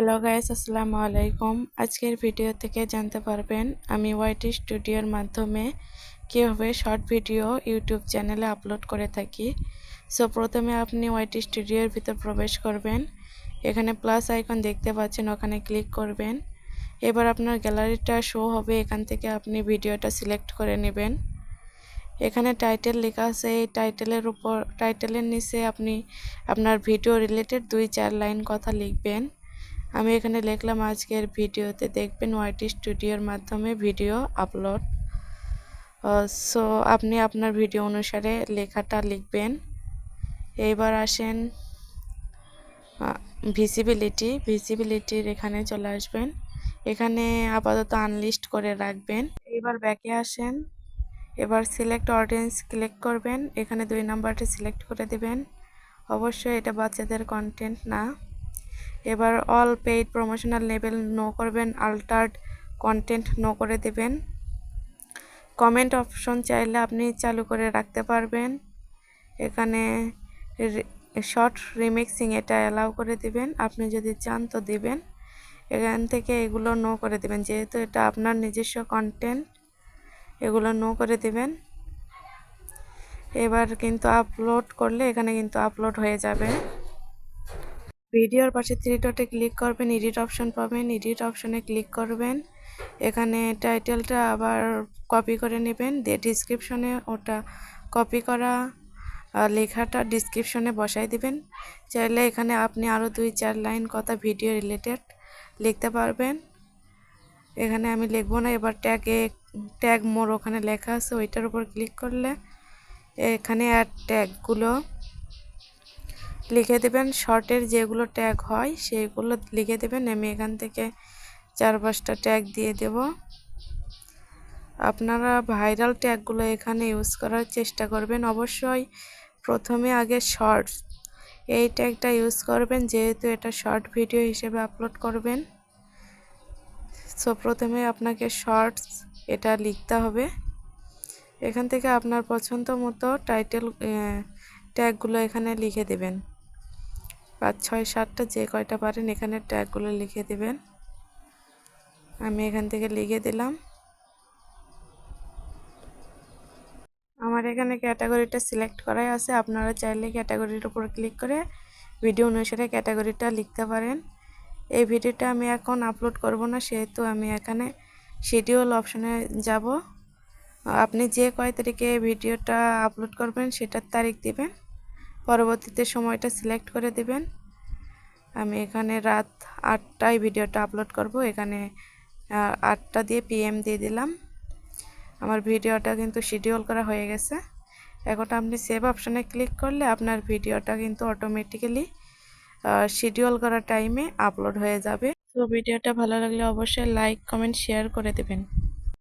Hello guys আসসালামু আলাইকুম আজকের ভিডিও থেকে জানতে পারবেন আমি ওয়াইটি স্টুডিওর মাধ্যমে কীভাবে শর্ট ভিডিও ইউটিউব চ্যানেলে আপলোড করে থাকি। সো প্রথমে আপনি ওয়াইটি স্টুডিওর ভিতর প্রবেশ করবেন। এখানে প্লাস আইকন দেখতে পাচ্ছেন, ওখানে ক্লিক করবেন। এবার আপনার গ্যালারিটা শো হবে, এখান থেকে আপনি ভিডিওটা সিলেক্ট করে নেবেন। এখানে টাইটেল লেখা আছে, এই টাইটেলের উপর টাইটেলের নিচে আপনি আপনার ভিডিও রিলেটেড দুই চার লাইন কথা লিখবেন। আমি এখানে লিখলাম আজকের ভিডিওতে দেখবেন ওয়াইটি স্টুডিওর মাধ্যমে ভিডিও আপলোড। সো আপনি আপনার ভিডিও অনুসারে লেখাটা লিখবেন। এইবার আসেন ভিজিবিলিটি ভিজিবিলিটির এখানে চলে আসবেন। এখানে আপাতত আনলিস্ট করে রাখবেন। এবার ব্যাকে আসেন, এবার সিলেক্ট অডিয়েন্স ক্লিক করবেন। এখানে দুই নাম্বারটি সিলেক্ট করে দেবেন। অবশ্যই এটা বাচ্চাদের কন্টেন্ট না। এবার অল পেইড প্রমোশনাল লেভেল নো করবেন, আল্টার্ড কন্টেন্ট নো করে দেবেন। কমেন্ট অপশন চাইলে আপনি চালু করে রাখতে পারবেন। এখানে শর্ট রিমিক্সিং এটা অ্যালাউ করে দিবেন, আপনি যদি চান তো দিবেন। এখান থেকে এগুলো নো করে দিবেন, যেহেতু এটা আপনার নিজস্ব কন্টেন্ট, এগুলো নো করে দিবেন। এবার কিন্তু আপলোড করলে এখানে কিন্তু আপলোড হয়ে যাবে। ভিডিওর পাশে থ্রি ডটে ক্লিক করবেন এডিট অপশন পাবেন এডিট অপশনে ক্লিক করবেন। এখানে টাইটেলটা আবার কপি করে নেবেন, দিয়ে ডিসক্রিপশনে ওটা কপি করা লেখাটা ডিসক্রিপশনে বসাই দিবেন। চাইলে এখানে আপনি আরও দুই চার লাইন কথা ভিডিও রিলেটেড লিখতে পারবেন। এখানে আমি লিখব না, এবার ট্যাগে ট্যাগ মোর ওখানে লেখা আছে, ওইটার উপর ক্লিক করলে এখানে অ্যাড ট্যাগগুলো লিখে দেবেন, শর্টের যেগুলো ট্যাগ হয় সেগুলো লিখে দেবেন। আমি এখান থেকে চার পাঁচটা ট্যাগ দিয়ে দেব। আপনারা ভাইরাল ট্যাগগুলো এখানে ইউজ করার চেষ্টা করবেন। অবশ্যই প্রথমে আগে শর্টস এই ট্যাগটা ইউজ করবেন, যেহেতু এটা শর্ট ভিডিও হিসেবে আপলোড করবেন। সো প্রথমে আপনাকে শর্টস এটা লিখতে হবে। এখান থেকে আপনার পছন্দ মতো টাইটেল ট্যাগগুলো এখানে লিখে দেবেন। পাঁচ ছয়, সাতটা, যে কয়টা পারেন এখানে ট্যাগগুলো লিখে দেবেন। আমি এখান থেকে লিখে দিলাম। আমার এখানে ক্যাটাগরিটা সিলেক্ট করাই আছে। আপনারা চাইলে ক্যাটাগরির উপর ক্লিক করে ভিডিও অনুসারে ক্যাটাগরিটা লিখতে পারেন। এই ভিডিওটা আমি এখন আপলোড করব না, সেহেতু আমি এখানে শিডিউল অপশনে যাব। আপনি যে কয় তারিখে ভিডিওটা আপলোড করবেন, সেটার তারিখ দিবেন। পরবর্তীতে সময়টা সিলেক্ট করে দেবেন। আমি এখানে রাত আটটায় ভিডিওটা আপলোড করব। এখানে আটটা দিয়ে পিএম দিয়ে দিলাম। আমার ভিডিওটা কিন্তু শিডিউল করা হয়ে গেছে। এখন আপনি সেভ অপশানে ক্লিক করলে আপনার ভিডিওটা কিন্তু অটোমেটিক্যালি শিডিউল করা টাইমে আপলোড হয়ে যাবে। তো ভিডিওটা ভালো লাগলে অবশ্যই লাইক কমেন্ট শেয়ার করে দেবেন।